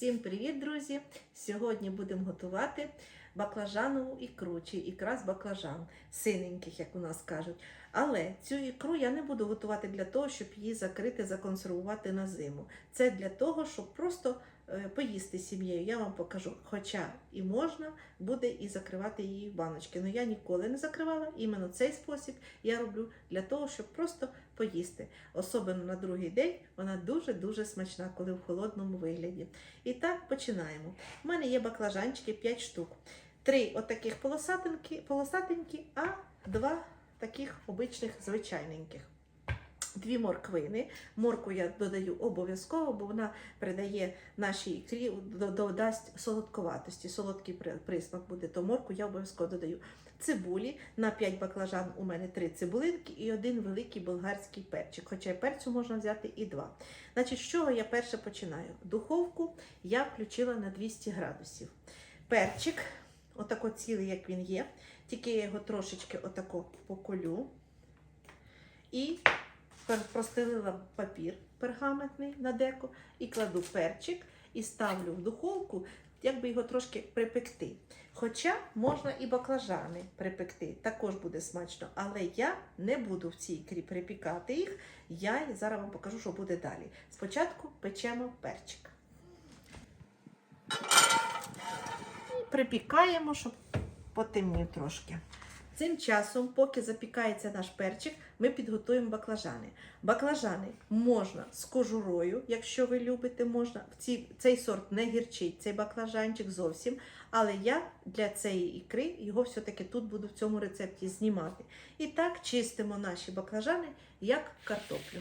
Всім привіт, друзі! Сьогодні будемо готувати баклажанову ікру чи ікра з баклажан, синеньких, як у нас кажуть. Але цю ікру я не буду готувати для того, щоб її закрити, законсервувати на зиму. Це для того, щоб просто поїсти з сім'єю. Я вам покажу. Хоча і можна буде і закривати її в баночки. Але я ніколи не закривала. Іменно цей спосіб я роблю для того, щоб просто поїсти. Особливо на другий день вона дуже-дуже смачна, коли в холодному вигляді. І так починаємо. У мене є баклажанчики 5 штук. Три отаких полосатенькі, полосатенькі, а два таких обичних звичайненьких. Дві морквини. Морку я додаю обов'язково, бо вона придає нашій ікрі, до- додасть солодковатості, солодкий присмак буде, то морку я обов'язково додаю. Цибулі на 5 баклажан у мене 3 цибулинки і один великий болгарський перчик. Хоча перцю можна взяти і два. Значить, з чого я перше починаю? Духовку я включила на 200 градусів. Перчик, отако цілий, як він є, тільки я його трошечки отако поколю. І простелила папір пергаментний на деко і кладу перчик і ставлю в духовку, якби його трошки припекти. Хоча можна і баклажани припекти, також буде смачно. Але я не буду в цій ікрі припікати їх. Я зараз вам покажу, що буде далі. Спочатку печемо перчик. І припікаємо, щоб потемнів трошки. Цим часом, поки запікається наш перчик, ми підготуємо баклажани. Баклажани можна з кожурою, якщо ви любите, можна. Ці, цей сорт не гірчить, цей баклажанчик зовсім. Але я для цієї ікри його все-таки тут буду в цьому рецепті знімати. І так чистимо наші баклажани як картоплю.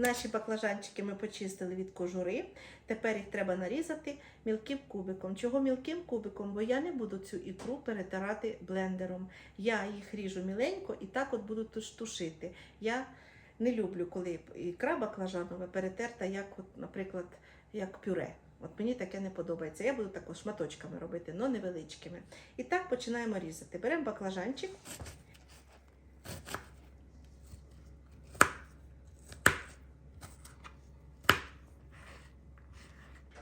Наші баклажанчики ми почистили від кожури. Тепер їх треба нарізати мілким кубиком. Чого мілким кубиком? Бо я не буду цю ікру перетирати блендером. Я їх ріжу міленько і так от буду тушити. Я не люблю, коли ікра баклажанова перетерта, як, от, наприклад, як пюре. От мені таке не подобається. Я буду також шматочками робити, але невеличкими. І так починаємо різати. Беремо баклажанчик.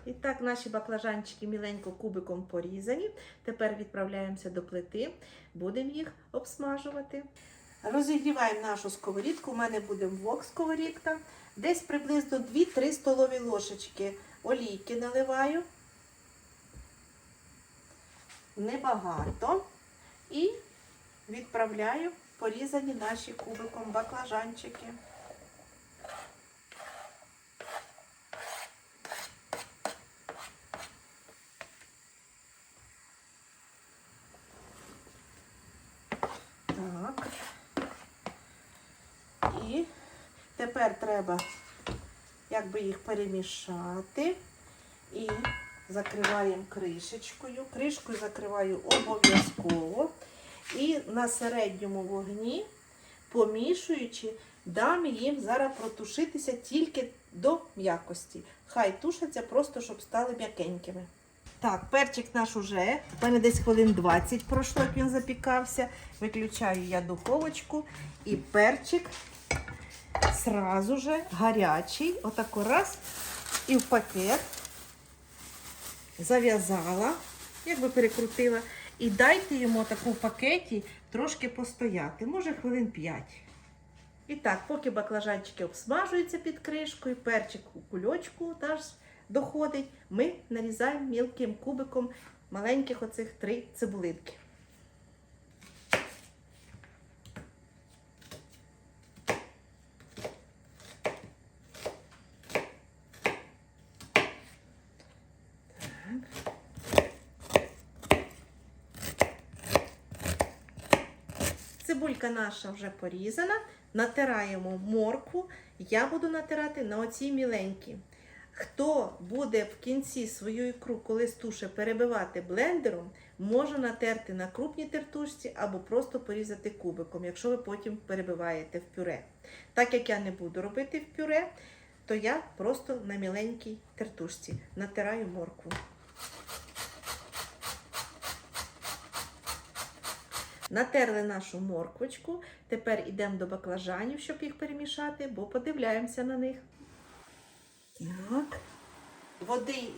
І так, наші баклажанчики міленько кубиком порізані. Тепер відправляємося до плити, будемо їх обсмажувати. Розігріваємо нашу сковорідку. У мене буде вок сковорідка. Десь приблизно 2-3 столові ложечки олійки наливаю. Небагато. І відправляю порізані наші кубиком баклажанчики. Так. І тепер треба якби їх перемішати і закриваємо кришечкою. Кришкою закриваю обов'язково. І на середньому вогні, помішуючи, дам їм зараз протушитися тільки до м'якості. Хай тушаться просто, щоб стали м'якенькими. Так, перчик наш уже. У мене десь хвилин 20 пройшло, як він запікався. Виключаю я духовочку і перчик сразу же гарячий. Отако раз і в пакет зав'язала, якби перекрутила. І дайте йому таку в пакеті трошки постояти, може хвилин 5. І так, поки баклажанчики обсмажуються під кришкою, перчик у кульочку теж доходить, ми нарізаємо мілким кубиком маленьких оцих три цибулинки. Цибулька наша вже порізана. Натираємо моркву. Я буду натирати на оці міленькі. Хто буде в кінці свою ікру, коли стуше, перебивати блендером, може натерти на крупній тертушці або просто порізати кубиком, якщо ви потім перебиваєте в пюре. Так як я не буду робити в пюре, то я просто на міленькій тертушці натираю моркву. Натерли нашу морквочку. Тепер йдемо до баклажанів, щоб їх перемішати, бо подивляємося на них. Так. Води і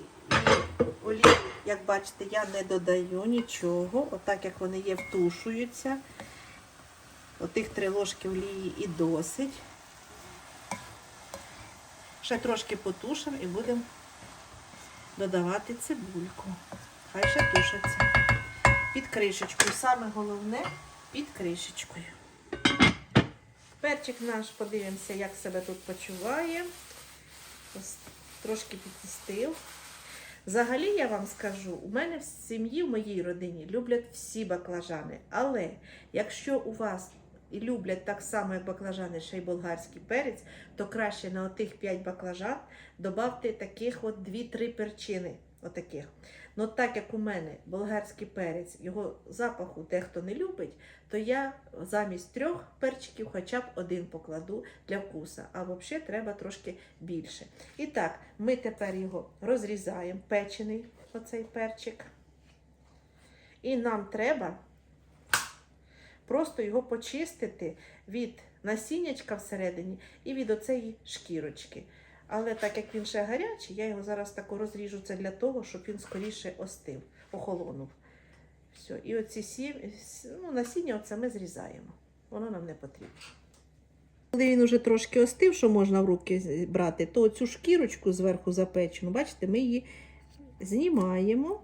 олії, як бачите, я не додаю нічого. Отак як вони є, втушуються. Отих три ложки олії і досить. Ще трошки потушимо і будемо додавати цибульку. Хай ще тушиться. Під кришечкою. Саме головне під кришечкою. Перчик наш, подивимося, як себе тут почуває. Трошки підтістив. Взагалі, я вам скажу, у мене в сім'ї, в моїй родині люблять всі баклажани. Але якщо у вас і люблять так само, як баклажани, ще й болгарський перець, то краще на отих 5 баклажан додавте таких от 2-3 перчини. Отаких. Ну так як у мене болгарський перець, його запаху дехто не любить, то я замість трьох перчиків хоча б один покладу для вкуса. А взагалі треба трошки більше. І так, ми тепер його розрізаємо, печений оцей перчик. І нам треба просто його почистити від насіннячка всередині і від оцеї шкірочки. Але так як він ще гарячий, я його зараз тако розріжу це для того, щоб він скоріше остив, охолонув. Все. І оці сі... ну, насіння оце ми зрізаємо. Воно нам не потрібно. Коли він уже трошки остив, що можна в руки брати, то цю шкірочку зверху запечену, бачите, ми її знімаємо.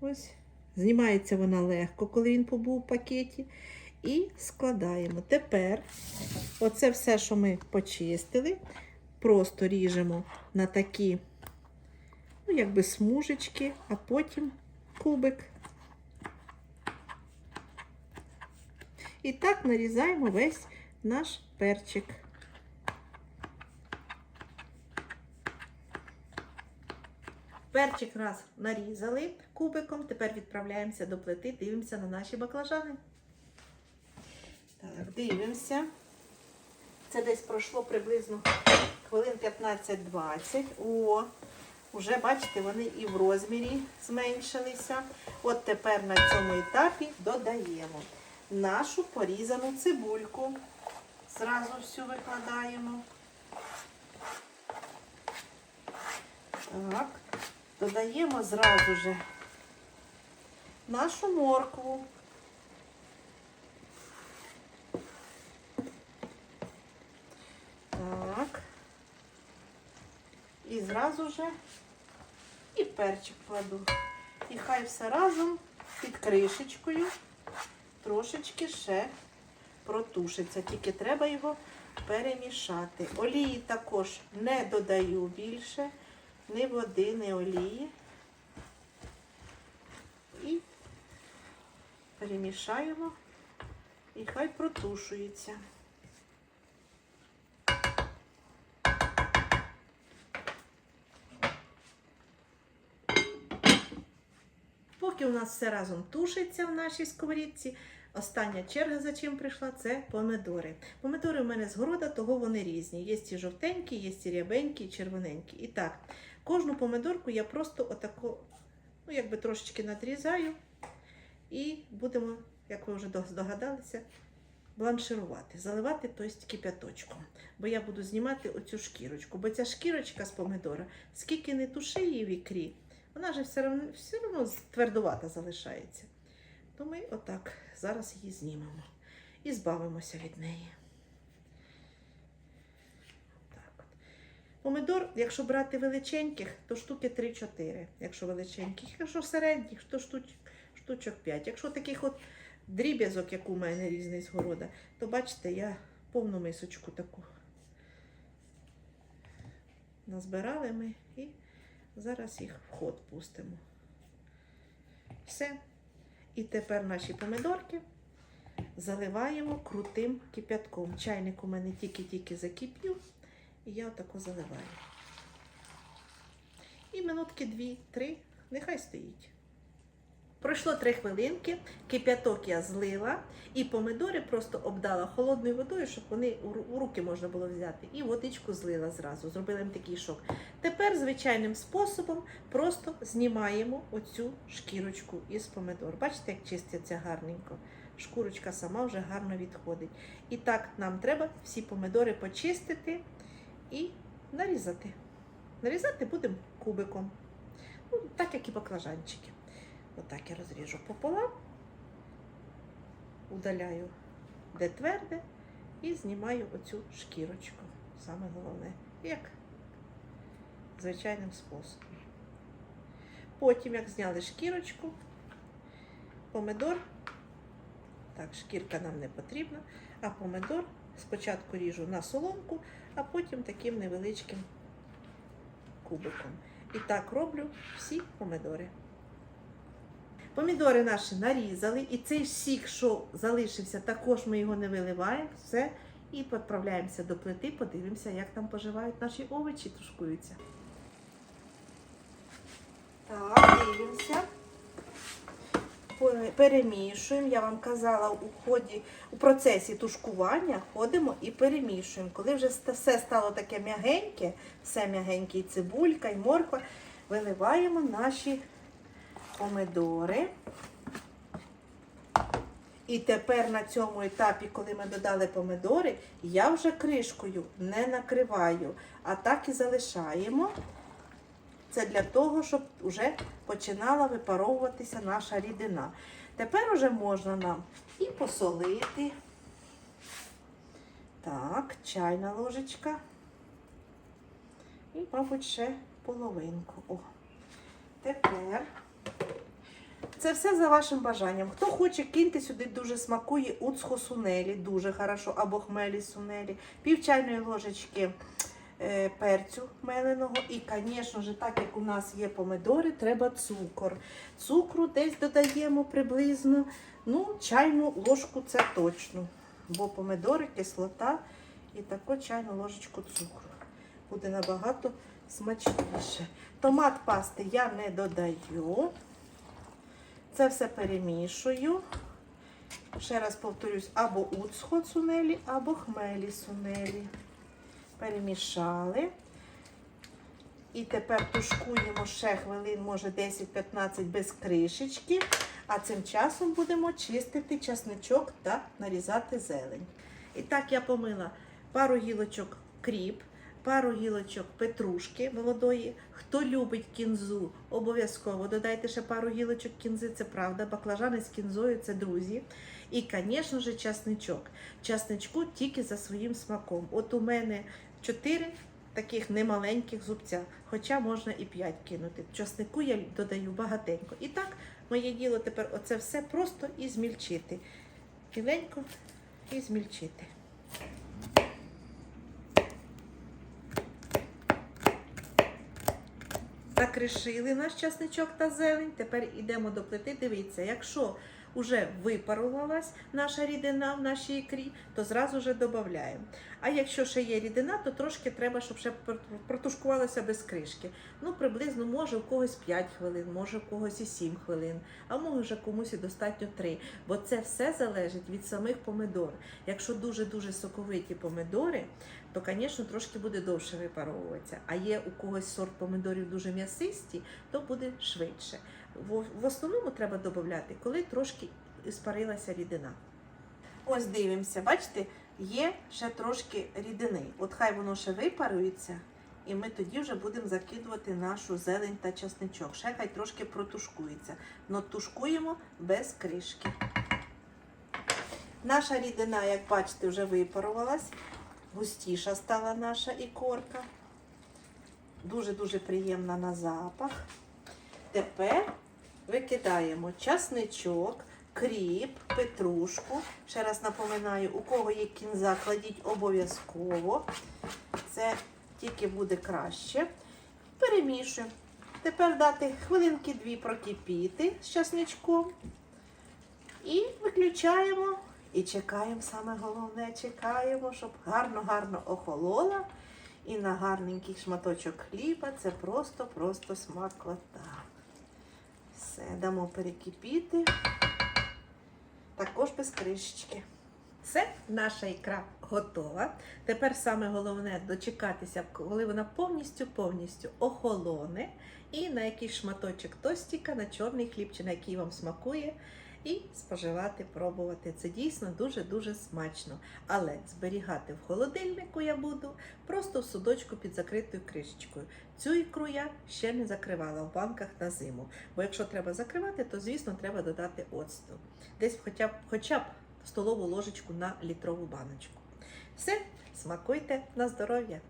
Ось. Знімається вона легко, коли він побув в пакеті. І складаємо. Тепер оце все, що ми почистили, просто ріжемо на такі, ну, якби смужечки, а потім кубик. І так нарізаємо весь наш перчик. Перчик раз нарізали кубиком, тепер відправляємося до плити, дивимося на наші баклажани. Так, дивимося. Це десь пройшло приблизно хвилин 15-20. О, вже бачите, вони і в розмірі зменшилися. От тепер на цьому етапі додаємо нашу порізану цибульку. Зразу всю викладаємо. Так, додаємо зразу же нашу моркву. Так. І зразу же і перчик кладу. І хай все разом під кришечкою трошечки ще протушиться. Тільки треба його перемішати. Олії також не додаю більше, ні води, ні олії. І перемішаємо і хай протушується. Поки у нас все разом тушиться в нашій сковорідці, остання черга, за чим прийшла, це помидори. Помидори у мене з города, того вони різні. Є ті жовтенькі, є ті рябенькі, і червоненькі. І так, кожну помидорку я просто отако, ну, якби трошечки надрізаю і будемо, як ви вже здогадалися, бланширувати, заливати тобто, кип'яточком. Бо я буду знімати оцю шкірочку. Бо ця шкірочка з помидора, скільки не туши її в ікрі, вона ж все одно, все одно твердувата залишається. То ми отак зараз її знімемо і збавимося від неї. Так от. Помидор, якщо брати величеньких, то штуки 3-4, якщо величеньких, якщо середніх, то штуч, штучок 5. Якщо таких от дріб'язок, як у мене різний з города, то бачите, я повну мисочку таку назбирали ми і зараз їх в ход пустимо. Все. І тепер наші помидорки заливаємо крутим кип'ятком. Чайник у мене тільки-тільки закипів, і я отако заливаю. І минутки дві-три, нехай стоїть. Пройшло три хвилинки, кип'яток я злила, і помидори просто обдала холодною водою, щоб вони у руки можна було взяти. І водичку злила зразу, зробила їм такий шок. Тепер звичайним способом просто знімаємо оцю шкірочку із помидор. Бачите, як чиститься гарненько. шкурочка сама вже гарно відходить. І так нам треба всі помидори почистити і нарізати. Нарізати будемо кубиком. Ну, так як і баклажанчики. Отак я розріжу пополам, удаляю де тверде, і знімаю оцю шкірочку. Саме головне, як звичайним способом. Потім, як зняли шкірочку, помидор, так, шкірка нам не потрібна, а помидор спочатку ріжу на соломку, а потім таким невеличким кубиком. І так роблю всі помидори. Помідори наші нарізали, і цей сік, що залишився, також ми його не виливаємо. Все. І відправляємося до плити, подивимося, як там поживають наші овочі, тушкуються. Так, дивимося. Перемішуємо. Я вам казала, у ході, у процесі тушкування ходимо і перемішуємо. Коли вже все стало таке м'ягеньке, все м'ягеньке, і цибулька, і морква, виливаємо наші помидори. І тепер на цьому етапі, коли ми додали помидори, я вже кришкою не накриваю, а так і залишаємо. Це для того, щоб вже починала випаровуватися наша рідина. Тепер уже можна нам і посолити. Так, чайна ложечка. І, мабуть, ще половинку. О. Тепер це все за вашим бажанням. Хто хоче, киньте сюди дуже смакує уцхо сунелі, дуже хорошо, або хмелі сунелі, пів чайної ложечки е, перцю меленого. І, звісно ж, так як у нас є помидори, треба цукор. Цукру десь додаємо приблизно ну, чайну ложку це точно. Бо помидори, кислота і таку чайну ложечку цукру. Буде набагато смачніше. Томат пасти я не додаю. Це все перемішую. Ще раз повторюсь, або уцхо сунелі, або хмелі сунелі. Перемішали. І тепер тушкуємо ще хвилин, може 10-15 без кришечки. А цим часом будемо чистити часничок та нарізати зелень. І так я помила пару гілочок кріп, пару гілочок петрушки молодої. Хто любить кінзу, обов'язково додайте ще пару гілочок кінзи, це правда. Баклажани з кінзою це друзі. І, звісно ж, часничок. Часничку тільки за своїм смаком. От у мене 4 таких немаленьких зубця, хоча можна і 5 кинути. Часнику я додаю багатенько. І так, моє діло тепер оце все просто і змільчити. Киленько і змільчити. Закришили наш часничок та зелень. Тепер йдемо до плити. Дивіться, якщо вже випарувалась наша рідина в нашій ікрі, то зразу вже додаємо. А якщо ще є рідина, то трошки треба, щоб ще пр- протушкувалося без кришки. Ну, приблизно може у когось 5 хвилин, може у когось і 7 хвилин, а може комусь і достатньо 3. Бо це все залежить від самих помидор. Якщо дуже-дуже соковиті помидори, то, звісно, трошки буде довше випаровуватися. А є у когось сорт помидорів дуже м'ясисті, то буде швидше. В основному треба додати, коли трошки спарилася рідина. Ось дивимося, бачите, є ще трошки рідини. От хай воно ще випарується, і ми тоді вже будемо закидувати нашу зелень та часничок. Ще хай трошки протушкується. Но тушкуємо без кришки. Наша рідина, як бачите, вже випарувалась. Густіша стала наша ікорка. Дуже-дуже приємна на запах. Тепер викидаємо часничок, кріп, петрушку. Ще раз напоминаю, у кого є кінза, кладіть обов'язково. Це тільки буде краще. Перемішуємо. Тепер дати хвилинки дві прокипіти з часничком. І виключаємо. І чекаємо, саме головне, чекаємо, щоб гарно-гарно охолола. І на гарненький шматочок хліба це просто-просто смакота. Все, дамо перекипіти. Також без кришечки. Все, наша ікра готова. Тепер саме головне дочекатися, коли вона повністю-повністю охолоне. І на якийсь шматочок тостіка, на чорний хліб, чи на який вам смакує. І споживати, пробувати. Це дійсно дуже-дуже смачно. Але зберігати в холодильнику я буду просто в судочку під закритою кришечкою. Цю ікру я ще не закривала в банках на зиму. Бо якщо треба закривати, то звісно треба додати оцту. Десь хоча б, хоча б столову ложечку на літрову баночку. Все, смакуйте на здоров'я!